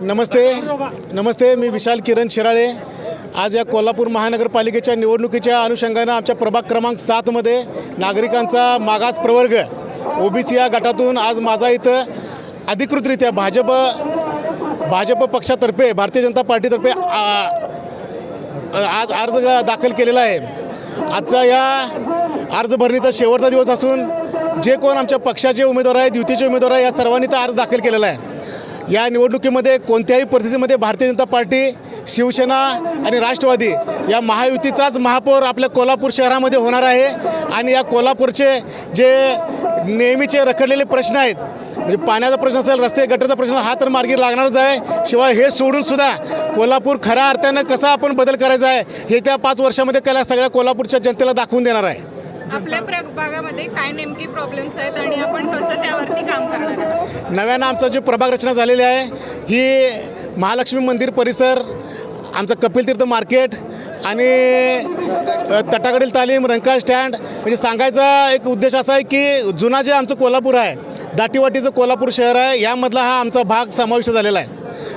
नमस्ते. नमस्ते मी विशाल किरण शिराळे. आज या कोल्हापूर महानगरपालिकेच्या निवडणुकीच्या अनुषंगानं आमच्या प्रभाग क्रमांक सातमध्ये नागरिकांचा मागास प्रवर्ग ओ बी सी या गटातून आज माझा इथं अधिकृतरित्या भाजप भाजप पक्षातर्फे भारतीय जनता पार्टीतर्फे आज अर्ज दाखल केलेला आहे. आजचा या अर्ज भरणीचा शेवटचा दिवस असून जे कोण आमच्या पक्षाचे उमेदवार आहेत युतीचे उमेदवार आहे या सर्वांनी तर अर्ज दाखल केलेला आहे. या निवडणुकीमध्ये कोणत्याही परिस्थितीमध्ये भारतीय जनता पार्टी शिवसेना आणि राष्ट्रवादी या महायुतीचाच महापौर आपल्या कोल्हापूर शहरामध्ये होणार आहे. आणि या कोल्हापूरचे जे नेहमीचे रखडलेले प्रश्न आहेत म्हणजे पाण्याचा प्रश्न असेल रस्ते गटरचा प्रश्न हा तर मार्गी लागणारच आहे. शिवाय हे सोडून सुद्धा कोल्हापूर खऱ्या अर्थानं कसा आपण बदल करायचा आहे हे त्या पाच वर्षामध्ये कला सगळ्या कोल्हापूरच्या जनतेला दाखवून देणार आहे. आपल्या प्रभागामध्ये काय नेमकी प्रॉब्लेम्स आहेत आणि आपण कसं त्यावरती काम करणार आहोत? नव्यानं आमचं जे प्रभाग रचना झालेली आहे ही महालक्ष्मी मंदिर परिसर आमचं कपिलतीर्थ मार्केट आणि तटाकडील तालीम रंका स्टँड म्हणजे सांगायचा एक उद्देश असा आहे की जुना जे आमचं कोल्हापूर आहे दाटीवाटीचं कोल्हापूर शहर आहे यामधला हा आमचा भाग समाविष्ट झालेला आहे.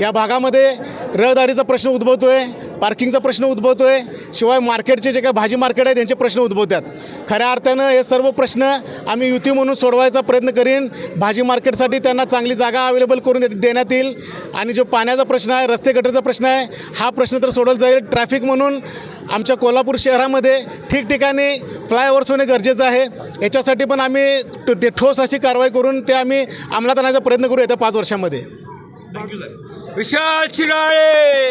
या भागामध्ये रहदारीचा प्रश्न उद्भवतो आहे पार्किंगचा प्रश्न उद्भवतो आहे शिवाय मार्केटचे जे काही भाजी मार्केट आहे त्यांचे प्रश्न उद्भवतात. खऱ्या अर्थानं हे सर्व प्रश्न आम्ही युती म्हणून सोडवायचा प्रयत्न करीन. भाजी मार्केटसाठी त्यांना चांगली जागा अवेलेबल करून दे- देण्यात येईल. आणि जो पाण्याचा प्रश्न आहे रस्ते गटरचा प्रश्न आहे हा प्रश्न तर सोडवला जाईल. ट्रॅफिक म्हणून आमच्या कोल्हापूर शहरामध्ये ठिकठिकाणी फ्लायओव्हर्स होणे गरजेचं आहे. याच्यासाठी पण आम्ही ठोस अशी कारवाई करून ते आम्ही अंमलात आणण्याचा प्रयत्न करू येत्या पाच वर्षामध्ये. विशाल चिराळे